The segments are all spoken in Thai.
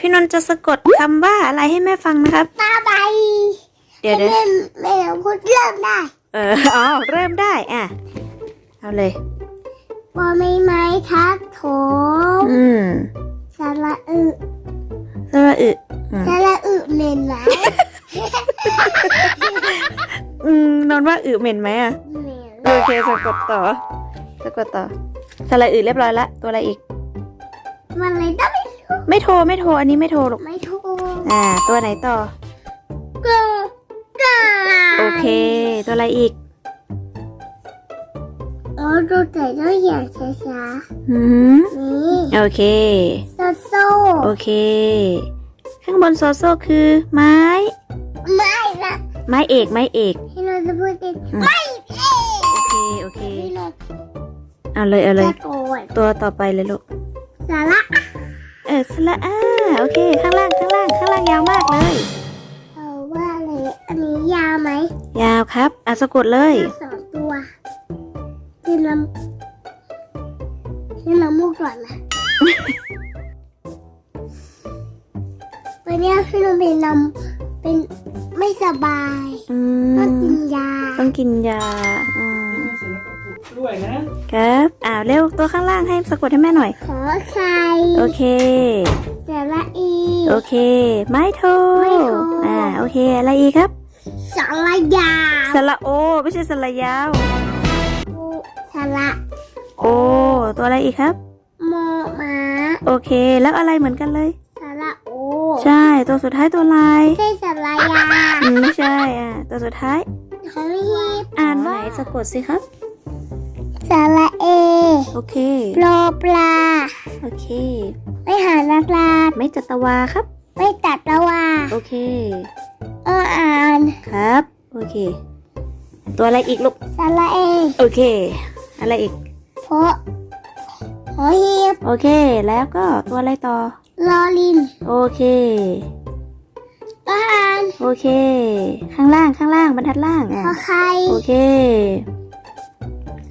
พี่นนท์จะสะกดคำว่าอะไรให้แม่ฟังนะครับ ตาใบเดี๋ยวเดี๋ยวแม่แม่พูดเริ่มได้ เอออ๋อเริ่มได้อะเอาเลยบอไม่ไม้ทักโถมอืมสระอึสระอึอืมสระอึเหม็นไหมอืมนนท์ว่าอึเหม็นไหมอะเหม็นโอเคสะกดต่อสะกดต่อสระอึเรียบร้อยละตัวอะไรอีกมันเลยต้องไม่ ไม่โทรไม่โทรอันนี้ไม่โทรหรอกไม่ถูกอ่า ตัวไหนต่อก็ก็โอเค ตัวอะไรอีกโอ้ดูแต่ต้องอย่างช้าอืมๆนี่โอเค โซโซ่โอเค ข้างบนโซโซคือไม้ ไม่ละไม้เอกไม้เอก ที่เราจะพูดเป็นอืม ไม่เอ๊ะโอเคโอเค ที่เราเอาเลยเอาเลย จะโกรธตัวต่อไปเลยลูกสาระเอ อสละอ่าโอเค ข้างล่างข้างล่างข้างล่างยาวมากเลยเออว่าอะไรอันนี้ยาวไหมยาวครับอะสะกดเลยสองตัวที่น้ำที่น้ำมูกก่อนนะวันนี้พี่น้องเป็นน้ำเป็นไม่สบายอืต้องมกินยา ต้องกินยาอืมเส ร็จแล้วก็ปลูกกล้วยนะครับอ่าเร็วตัวข้างล่างให้สะกดให้แม่หน่อย ขอไข่โอเคสาระอีโอเคไม้โทไม้โทอ่าโอเคอะไรอีกครับสาระยาสระโอ ไม่ใช่สระยาวสาระโอ ตัวอะไรอีกครับโมหมาโอเค แล้วอะไรเหมือนกันเลยสาระโอ ใช่ตัวสุดท้ายตัวลายใช่สาระยาอืมไม่ใช่อ่าตัวสุดท้ายของฮีบอ่านว่าไหนสะกดสิครับ สาระเอ โอเคโปรปลา โอเค ไม่หานาปลาไม่จัตวาครับ ไม่ตัดละวา โอเคเอออ่านครับ โอเค ตัวอะไรอีกลูกสาระเอ โอเค อะไรอีกเพราะหอหีบโอเค แล้วก็ตัวอะไรต่อลอลิน โอเคทหารโอเค ข้างล่างข้างล่างบรรทัดล่างขอะอไข่โอเค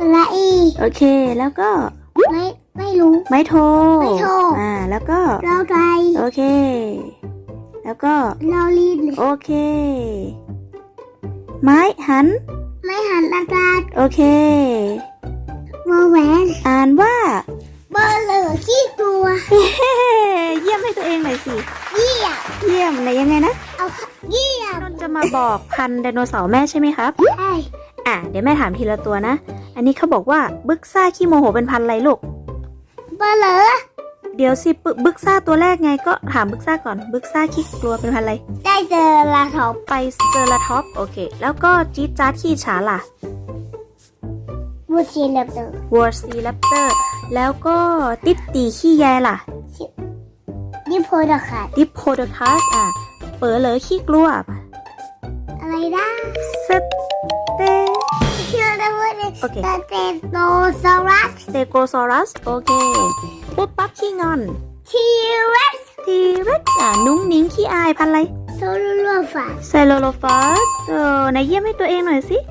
สาระอีโอเค แล้วก็ ไม่ ไม่รู้ ไม้โทไม้โท อ่า แล้วก็ลอไรโอเค แล้วก็ลอลินโอเค ไม้หัน ไม่หันอากาศโอเค วอแหวนอ่านว่า เบอร์เหลือขี้ตัวเฮ้เยี่ยมให้ตัวเองหน่อยสิ เยี่ยมเยี่ยมไหนยังไงนะเอาเยี่ยมนนท์จะมาบอกพันธุ์ไดโนเสาร์แม่ใช่ไหมครับ ใช่ อะเดี๋ยวแม่ถามทีละตัวนะ อันนี้เขาบอกว่าบึกซ่าขี้โมโหเป็นพันธุ์อะไรลูกเบอร์เหลือเดี๋ยวสิบึบึกซ่าตัวแรกไงก็ถามบึกซ่าก่อนบึกซ่าขี้กลัวเป็นพันธุ์อะไรได้เจอลาทอปไปเซอราท็อปโอเค แล้วก็จี๊ดจ๊าดขี้ฉาล่ะบูชีเลเตอร์วอร์ซีแรปเตอร์แล้วก็ติดตีขี้แยล่ะนี่โพดขาดดิปโพโดคัสอะเป๋อเหลอขี้กลัว อะไรนะสเตที่ เราจะพูดในโอเคสเตโนซอรัส สเตโกซอรัส โอเค ปุ๊บปั๊บขี้งอน ทีเร็กซ์ทีเร็กอะนุ้งนิ้งขี้อายพันธุ์อะไรโซลูโลฟัสไซโลโลฟาสเออไหนเยี่ยมให้ตัวเองหน่อยสิส